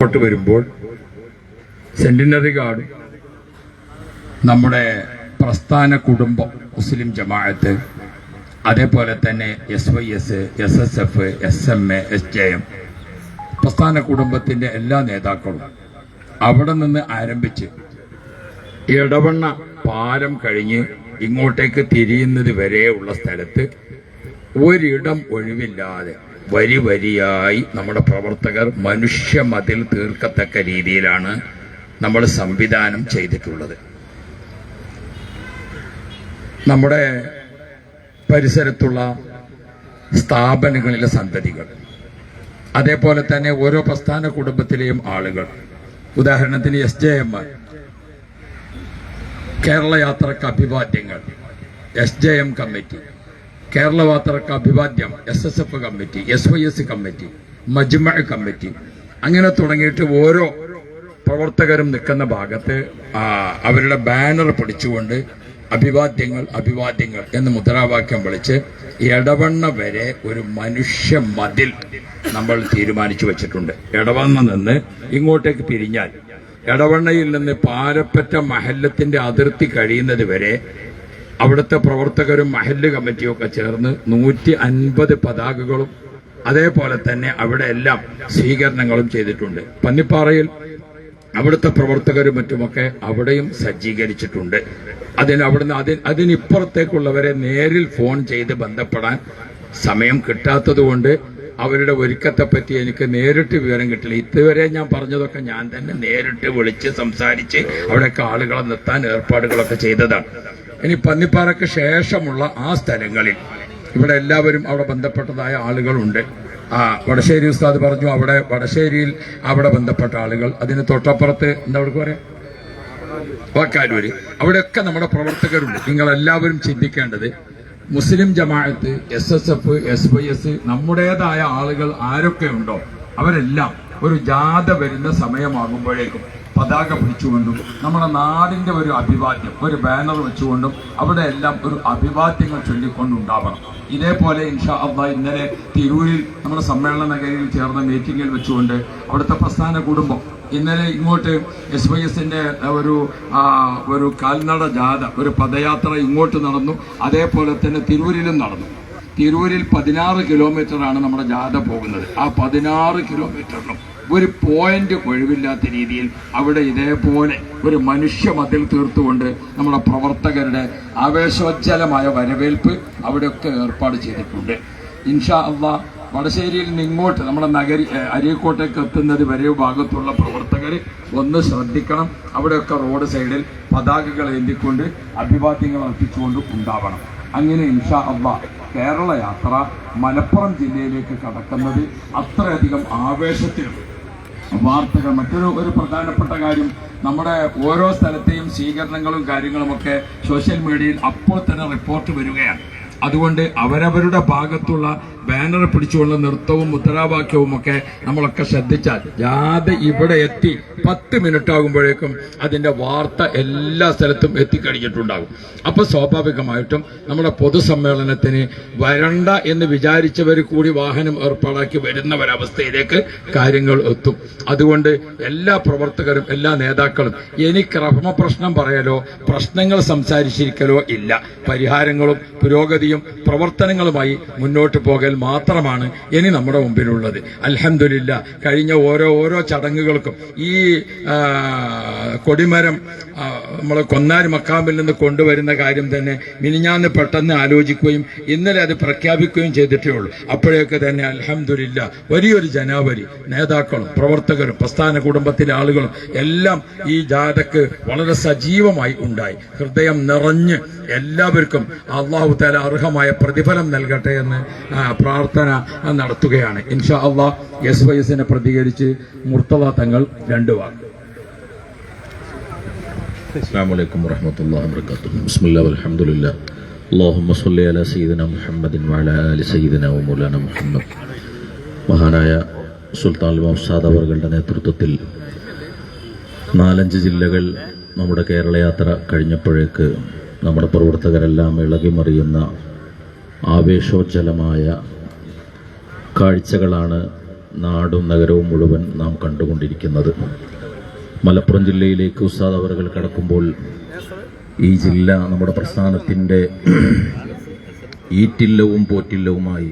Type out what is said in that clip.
മുന്നോട്ട് വരുമ്പോൾ centenary guard നമ്മുടെ പ്രസ്ഥാന കുടുംബം മുസ്ലിം ജമാഅത്ത് അതേപോലെ തന്നെ S Y S S S F S M A S J M പ്രസ്ഥാന കുടുംബത്തിന്റെ എല്ലാ നേതാക്കളും അവിടെ നിന്ന് ആരംഭിച്ച് ഇടവണ്ണ പാലം കഴിഞ്ഞ് ഇങ്ങോട്ടേക്ക് തിരിയുന്നത് വരെയുള്ള സ്ഥലത്ത് ഒരിടം ഒഴിവില്ലാതെ വരി വരിയായി നമ്മുടെ പ്രവർത്തകർ മനുഷ്യ മതിൽ തീർക്കത്തക്ക രീതിയിലാണ് നമ്മൾ സംവിധാനം ചെയ്തിട്ടുള്ളത്. നമ്മുടെ പരിസരത്തുള്ള സ്ഥാപനങ്ങളിലെ സന്തതികൾ അതേപോലെ തന്നെ ഓരോ പ്രസ്ഥാന കുടുംബത്തിലെയും ആളുകൾ. ഉദാഹരണത്തിന് എസ് ജെ എം കേരള യാത്രയ്ക്ക് അഭിവാദ്യങ്ങൾ S J M committee Kerala യാത്രയ്ക്ക് അഭിവാദ്യം S S F committee S Y S committee Majma committee. അങ്ങനെ തുടങ്ങിയിട്ട് ഓരോ പ്രവർത്തകരും നിൽക്കുന്ന ഭാഗത്ത് അവരുടെ ബാനർ പിടിച്ചുകൊണ്ട് അഭിവാദ്യങ്ങൾ അഭിവാദ്യങ്ങൾ എന്ന് മുദ്രാവാക്യം വിളിച്ച് ഇടവണ്ണ വരെ ഒരു മനുഷ്യ മതിൽ നമ്മൾ തീരുമാനിച്ചു വെച്ചിട്ടുണ്ട്. ഇടവണ്ണ നിന്ന് ഇങ്ങോട്ടേക്ക് പിരിഞ്ഞാൽ എടവണ്ണയിൽ നിന്ന് പാലപ്പറ്റ മഹല്ലത്തിന്റെ അതിർത്തി കഴിയുന്നത് വരെ അവിടുത്തെ പ്രവർത്തകരും മഹല്ല് കമ്മിറ്റിയും ഒക്കെ ചേർന്ന് നൂറ്റി അൻപത് പതാകകളും അതേപോലെ തന്നെ അവിടെ എല്ലാം സ്വീകരണങ്ങളും ചെയ്തിട്ടുണ്ട്. പന്നിപ്പാറയിൽ അവിടുത്തെ പ്രവർത്തകരും മറ്റുമൊക്കെ അവിടെയും സജ്ജീകരിച്ചിട്ടുണ്ട്. അതിന് അവിടുന്ന് അതിന് അതിനിപ്പുറത്തേക്കുള്ളവരെ നേരിൽ ഫോൺ ചെയ്ത് ബന്ധപ്പെടാൻ സമയം കിട്ടാത്തതുകൊണ്ട് അവരുടെ ഒരുക്കത്തെ പറ്റി എനിക്ക് നേരിട്ട് വിവരം കിട്ടില്ല. ഇതുവരെ ഞാൻ പറഞ്ഞതൊക്കെ ഞാൻ തന്നെ നേരിട്ട് വിളിച്ച് സംസാരിച്ച് അവിടെയൊക്കെ ആളുകളെ നിർത്താൻ ഏർപ്പാടുകളൊക്കെ ചെയ്തതാണ്. ഇനി പന്നിപ്പാറയ്ക്ക് ശേഷമുള്ള ആ സ്ഥലങ്ങളിൽ. ഇവിടെ എല്ലാവരും അവിടെ ബന്ധപ്പെട്ടതായ ആളുകളുണ്ട്. ആ വടശ്ശേരി ഉസ്താദ് പറഞ്ഞു അവിടെ വടശ്ശേരിയിൽ അവിടെ ബന്ധപ്പെട്ട ആളുകൾ. അതിന് തൊട്ടപ്പുറത്ത് എന്താ അവിടെ പറയാ? വാക്കാരൂര് അവിടെയൊക്കെ നമ്മുടെ പ്രവർത്തകരുണ്ട്. നിങ്ങൾ എല്ലാവരും ചിന്തിക്കേണ്ടത് Muslim Jamaath S S F S Y S നമ്മുടേതായ ആളുകൾ ആരൊക്കെ ഉണ്ടോ അവരെല്ലാം ഒരു ജാഥ വരുന്ന സമയമാകുമ്പോഴേക്കും പതാക പിടിച്ചുകൊണ്ടും നമ്മുടെ നാടിന്റെ ഒരു അഭിവാദ്യം ഒരു ബാനർ വെച്ചുകൊണ്ടും അവിടെ എല്ലാം ഒരു അഭിവാദ്യങ്ങൾ ചൊല്ലിക്കൊണ്ടുണ്ടാവണം. ഇതേപോലെ ഇൻഷാ അബ്ദ ഇന്നലെ തിരൂരിൽ നമ്മുടെ സമ്മേളന നഗരിയിൽ ചേർന്ന മീറ്റിങ്ങിൽ വെച്ചുകൊണ്ട് അവിടുത്തെ പ്രസ്ഥാന കുടുംബം ഇന്നലെ ഇങ്ങോട്ട് എസ് വൈ എസിന്റെ ഒരു ഒരു കാൽനട ജാഥ ഒരു പദയാത്ര ഇങ്ങോട്ട് നടന്നു. അതേപോലെ തന്നെ തിരൂരിലും നടന്നു. തിരൂരിൽ പതിനാറ് കിലോമീറ്ററാണ് നമ്മുടെ ജാഥ പോകുന്നത്. ആ പതിനാറ് കിലോമീറ്ററിനും ഒരു പോയിന്റ് ഒഴിവില്ലാത്ത രീതിയിൽ അവിടെ ഇതേപോലെ ഒരു മനുഷ്യ മതിൽ തീർത്തുകൊണ്ട് നമ്മുടെ പ്രവർത്തകരുടെ ആവേശോജ്ജലമായ വരവേൽപ്പ് അവിടെയൊക്കെ ഏർപ്പാട് ചെയ്തിട്ടുണ്ട്. ഇൻഷാ അള്ളാ വടശ്ശേരിയിൽ നിന്ന് ഇങ്ങോട്ട് നമ്മുടെ നഗരി അരീക്കോട്ടേക്ക് എത്തുന്നത് വരെ ഭാഗത്തുള്ള പ്രവർത്തകർ ഒന്ന് ശ്രദ്ധിക്കണം. അവിടെയൊക്കെ റോഡ് സൈഡിൽ പതാകകൾ ഏന്തിക്കൊണ്ട് അഭിവാദ്യങ്ങൾ അർപ്പിച്ചുകൊണ്ട് ഉണ്ടാവണം. അങ്ങനെ ഇൻഷാ അള്ളാ കേരള യാത്ര മലപ്പുറം ജില്ലയിലേക്ക് കടക്കുന്നത് അത്രയധികം ആവേശത്തിലും വാർത്തകൾ മറ്റൊരു ഒരു പ്രധാനപ്പെട്ട കാര്യം നമ്മുടെ ഓരോ സ്ഥലത്തെയും സ്വീകരണങ്ങളും കാര്യങ്ങളുമൊക്കെ സോഷ്യൽ മീഡിയയിൽ അപ്പോൾ തന്നെ റിപ്പോർട്ട് വരികയാണ്. അതുകൊണ്ട് അവരവരുടെ ഭാഗത്തുള്ള ബാനർ പിടിച്ചുകൊണ്ട് നൃത്തവും മുദ്രാവാക്യവും ഒക്കെ നമ്മളൊക്കെ ശ്രദ്ധിച്ചാൽ ജാഥ ഇവിടെ എത്തി പത്ത് മിനിറ്റ് ആകുമ്പോഴേക്കും അതിന്റെ വാർത്ത എല്ലാ സ്ഥലത്തും എത്തിക്കഴിഞ്ഞിട്ടുണ്ടാകും. അപ്പൊ സ്വാഭാവികമായിട്ടും നമ്മുടെ പൊതുസമ്മേളനത്തിന് വരണ്ട എന്ന് വിചാരിച്ചവർ കൂടി വാഹനം ഏർപ്പാടാക്കി വരുന്ന ഒരവസ്ഥയിലേക്ക് കാര്യങ്ങൾ എത്തും. അതുകൊണ്ട് എല്ലാ പ്രവർത്തകരും എല്ലാ നേതാക്കളും ഇനി ക്രമപ്രശ്നം പറയലോ പ്രശ്നങ്ങൾ സംസാരിച്ചിരിക്കലോ ഇല്ല. പരിഹാരങ്ങളും പുരോഗതിയും പ്രവർത്തനങ്ങളുമായി മുന്നോട്ട് പോകൽ മാത്രമാണ് ഇനി നമ്മുടെ മുമ്പിലുള്ളത്. അലഹമില്ല കഴിഞ്ഞ ഓരോ ഓരോ ചടങ്ങുകൾക്കും ഈ കൊടിമരം നമ്മൾ കൊന്നാരി മക്കാമ്പിൽ നിന്ന് കൊണ്ടുവരുന്ന കാര്യം തന്നെ മിനിഞ്ഞാന്ന് പെട്ടെന്ന് ആലോചിക്കുകയും ഇന്നലെ അത് പ്രഖ്യാപിക്കുകയും ചെയ്തിട്ടേ ഉള്ളൂ. അപ്പോഴേക്ക് തന്നെ അലഹമില്ല വലിയൊരു ജനാവലി. നേതാക്കളും പ്രവർത്തകരും പ്രസ്ഥാന കുടുംബത്തിലെ ആളുകളും എല്ലാം ഈ ജാഥക്ക് വളരെ സജീവമായി ഉണ്ടായി. ഹൃദയം നിറഞ്ഞ് എല്ലാവർക്കും അള്ളാഹു താല അർഹമായ പ്രതിഫലം നൽകട്ടെ എന്ന് ആ, പ്രാർത്ഥന നടത്തുകയാണ് ഇൻഷാ അള്ളാഹ് എസ് വൈ എസിനെ പ്രതികരിച്ച് മുർത്തള തങ്ങൾ രണ്ടു വാക്ക് السلام عليكم ورحمة الله وبركاته بسم الله والحمد لله اللهم صل على سيدنا محمد وعلى آل سيدنا ومولانا محمد മഹാനായ സുൽത്താൻ മൗസാദ് അവറുകളുടെ നേതൃത്വത്തിൽ നാലഞ്ച് ജില്ലകൾ നമ്മുടെ കേരള യാത്ര കഴിഞ്ഞപ്പോഴേക്ക് നമ്മുടെ പ്രവർത്തകരെല്ലാം ഇളകിമറിയുന്ന ആവേശോജ്ജലമായ കാഴ്ചകളാണ് നാടും നഗരവും മുഴുവൻ നാം കണ്ടുകൊണ്ടിരിക്കുന്നത്. മലപ്പുറം ജില്ലയിലേക്ക് ഉസ്താദ് അവറുകൾ കടക്കുമ്പോൾ ഈ ജില്ല നമ്മുടെ പ്രസ്ഥാനത്തിന്റെ ഈറ്റില്ലവും പോറ്റില്ലവുമായി